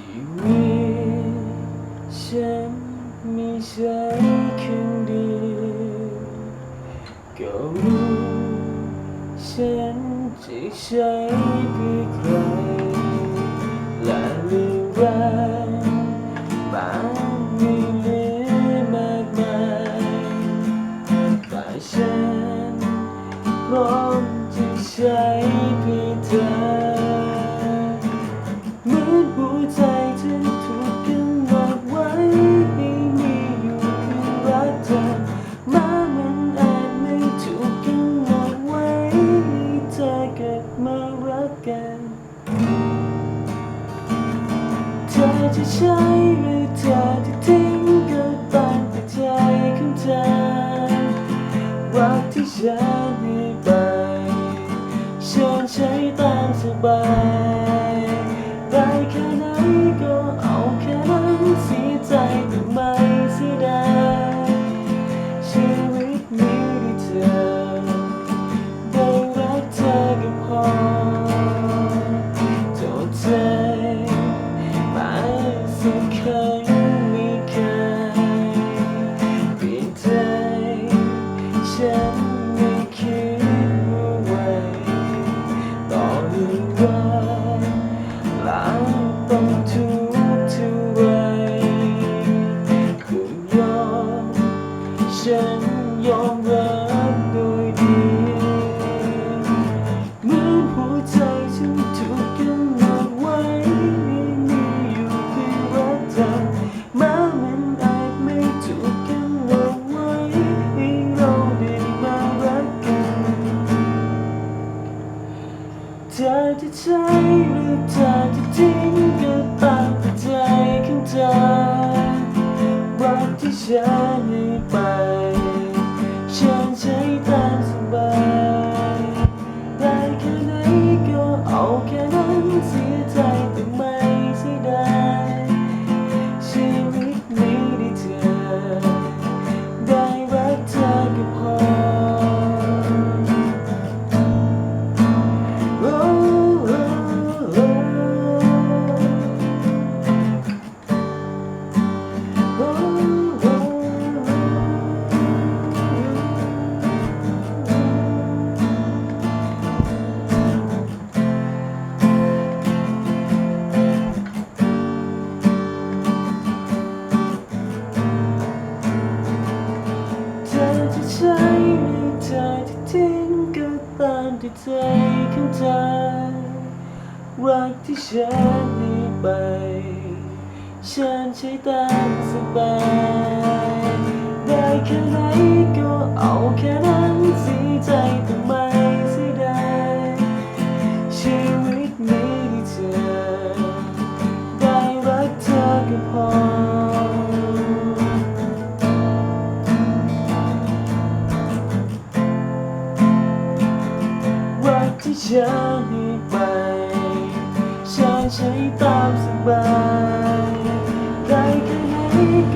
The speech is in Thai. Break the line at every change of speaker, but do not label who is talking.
ชีวิตฉันมีใช้ครึ่งเดียวก็รู้ฉันจะใช้เพื่อใครและเรื่องราวบางมีเหลือมากมายแต่ฉันพร้อมจะใช้ เกิดมารักกันเธอจะใช้หรือเธอจะทิ้งก็ตามแต่ใจของเธอรักที่ฉันให้ไปฉันใช้ตามสบาย ฉันยอมรับโดยดีเหมือนหัวใจฉันถูกกำหนดไว้ให้มีอยู่เพียงรักเธอแม้มันอาจไม่ถูกกำหนดไว้ให้เราได้มารักกันเธอจะใช้หรือเธอจะทิ้งก็ตามใจของเธอรักที่ฉันามที่ใจของใจรักที่ฉันให้ไป ฉันใช้ตามสบาย ได้แค่ไหน จะให้ไปฉันใช้ตามสบายได้แค่ไหน